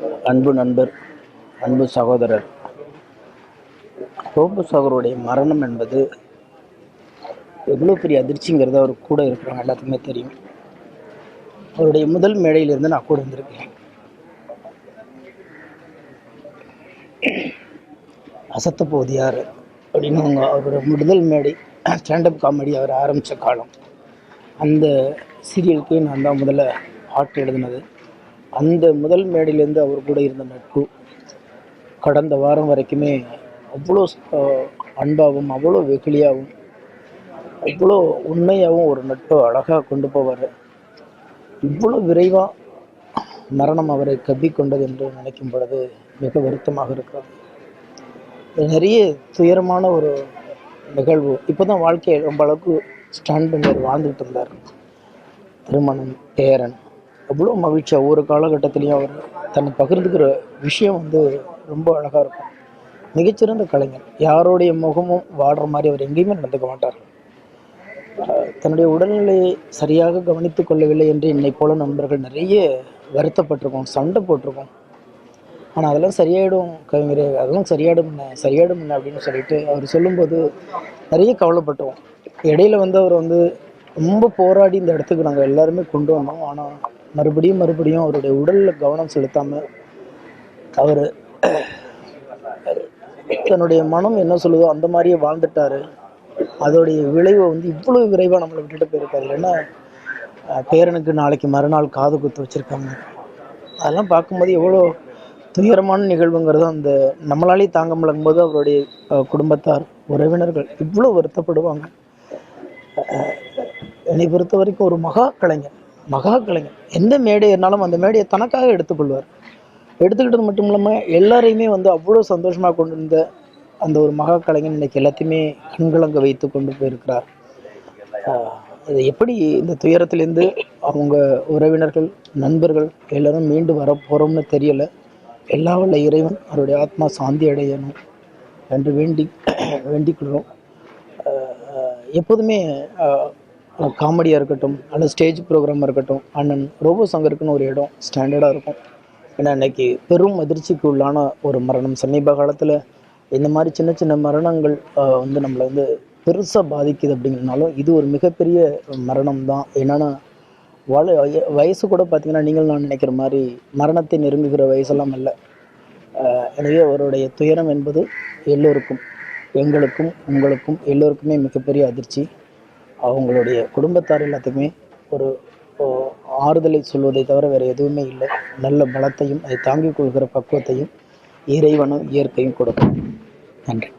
அன்பு நண்பர் அன்பு சகோதரர். ரோபோ சகோதரருடைய மரணம் என்பது எவ்வளோ பெரிய அதிர்ச்சிங்கிறது அவர் கூட இருக்கிறவங்க எல்லாத்துக்குமே தெரியும். அவருடைய முதல் மேடையிலிருந்து நான் கூட இருந்திருக்கேன் அசத்த போகுது யார்? அப்படின்னு அவங்க அவரோட முதல் மேடை ஸ்டாண்டப் காமெடி அவர் ஆரம்பித்த காலம். அந்த சீரியலுக்கே நான் தான் முதல்ல பாட்டு எழுதினது. அந்த முதல் மேடையிலேருந்து அவர் கூட இருந்த நட்பு கடந்த வாரம் வரைக்குமே அவ்வளோ அன்பாகவும் அவ்வளோ வெகுளியாகவும் அவ்வளோ உண்மையாகவும் ஒரு நட்பை அழகாக கொண்டு போவார். இவ்வளோ விரைவாக மரணம் அவரை கவ்விக்கொண்டது என்று நினைக்கும் பொழுது மிக வருத்தமாக இருக்கிறது. நிறைய துயரமான ஒரு நிகழ்வு. இப்போ தான் வாழ்க்கையை ரொம்ப அளவுக்கு ஸ்டாண்ட் பண்ணி வாழ்ந்துகிட்டு இருந்தார். திருமணம் பேரன் அவ்வளோ மகிழ்ச்சியாக ஒவ்வொரு காலகட்டத்திலையும் அவர் தன்னை பகிர்ந்துக்கிற விஷயம் வந்து ரொம்ப அழகாக இருக்கும். மிகச்சிறந்த கலைஞர். யாருடைய முகமும் வாடுற மாதிரி அவர் எங்கேயுமே நடந்துக்க மாட்டார் தன்னுடைய உடல்நிலையை சரியாக கவனித்துக் கொள்ளவில்லை என்று என்னை போல நண்பர்கள் நிறைய வருத்தப்பட்டிருக்கோம் சண்டை போட்டிருக்கோம். ஆனால் அதெல்லாம் சரியாயிடும் கவிஞர் அதெல்லாம் சரியாயிடும் என்ன? சரியாயிடும் என்ன அப்படின்னு சொல்லிட்டு அவர் சொல்லும்போது நிறைய கவலைப்பட்டோம். இடையில வந்து அவர் வந்து ரொம்ப போராடி இந்த இடத்துக்கு நாங்கள் எல்லாருமே கொண்டு வந்தோம். ஆனால் மறுபடியும் மறுபடியும் அவருடைய உடலில் கவனம் செலுத்தாமல் அவர் தன்னுடைய மனம் என்ன சொல்லுதோ அந்த மாதிரியே வாழ்ந்துட்டாரு. அதோடைய விளைவை வந்து இவ்வளோ விரைவாக நம்மளை விட்டுட்டு போயிருக்காரு. இல்லைன்னா பேரனுக்கு நாளைக்கு மறுநாள் காது குத்து வச்சுருக்காங்க. அதெல்லாம் பார்க்கும்போது எவ்வளோ துயரமான நிகழ்வுங்கிறது அந்த நம்மளாலே தாங்க முடியும்போது அவருடைய குடும்பத்தார் உறவினர்கள் இவ்வளோ வருத்தப்படுவாங்க. என்னை பொறுத்த வரைக்கும் ஒரு மகா கலைஞர். மகா கலைஞர் எந்த மேடை இருந்தாலும் அந்த மேடையை தனக்காக எடுத்துக்கொள்வார். எடுத்துக்கிட்டது மட்டும் இல்லாமல் எல்லாரையுமே வந்து அவ்வளோ சந்தோஷமாக கொண்டு வந்த அந்த ஒரு மகா கலைஞர் இன்னைக்கு எல்லாத்தையுமே கண்கலங்க வைத்து கொண்டு போயிருக்கிறார். இது எப்படி இந்த துயரத்திலேருந்து அவங்க உறவினர்கள் நண்பர்கள் எல்லாரும் மீண்டு வர போகிறோம்னு தெரியல. எல்லா வல்ல இறைவன் அவருடைய ஆத்மா சாந்தி அடையணும் என்று வேண்டி வேண்டிக்கொள்கிறோம் கொள்கிறோம். எப்போதுமே காமெடியாக இருக்கட்டும் அல்லது ஸ்டேஜ் ப்ரோக்ராமாக இருக்கட்டும் அண்ணன் ரோபோ சங்கருக்குன்னு ஒரு இடம் ஸ்டாண்டர்டாக இருக்கும். ஏன்னா இன்னைக்கு பெரும் அதிர்ச்சிக்கு உள்ளான ஒரு மரணம். சமீப காலத்தில் இந்த மாதிரி சின்ன சின்ன மரணங்கள் வந்து நம்மளை வந்து பெருசாக பாதிக்குது அப்படிங்கிறனாலும் இது ஒரு மிகப்பெரிய மரணம் தான். என்னென்னா வள வய- வயசு கூட பார்த்திங்கன்னா நீங்கள் நான் நினைக்கிற மாதிரி மரணத்தை நெருங்குகிற வயசெல்லாம் இல்லை எனவே அவருடைய துயரம் என்பது எல்லோருக்கும் எங்களுக்கும் உங்களுக்கும் எல்லோருக்குமே மிகப்பெரிய அதிர்ச்சி. அவங்களுடைய குடும்பத்தார் எல்லாத்துக்குமே ஒரு ஆறுதலை சொல்வதை தவிர வேறு எதுவுமே இல்லை. நல்ல பலத்தையும் அதை தாங்கிக் கொள்கிற பக்குவத்தையும் இறைவனும் இயற்கையும் கொடுக்கும். நன்றி.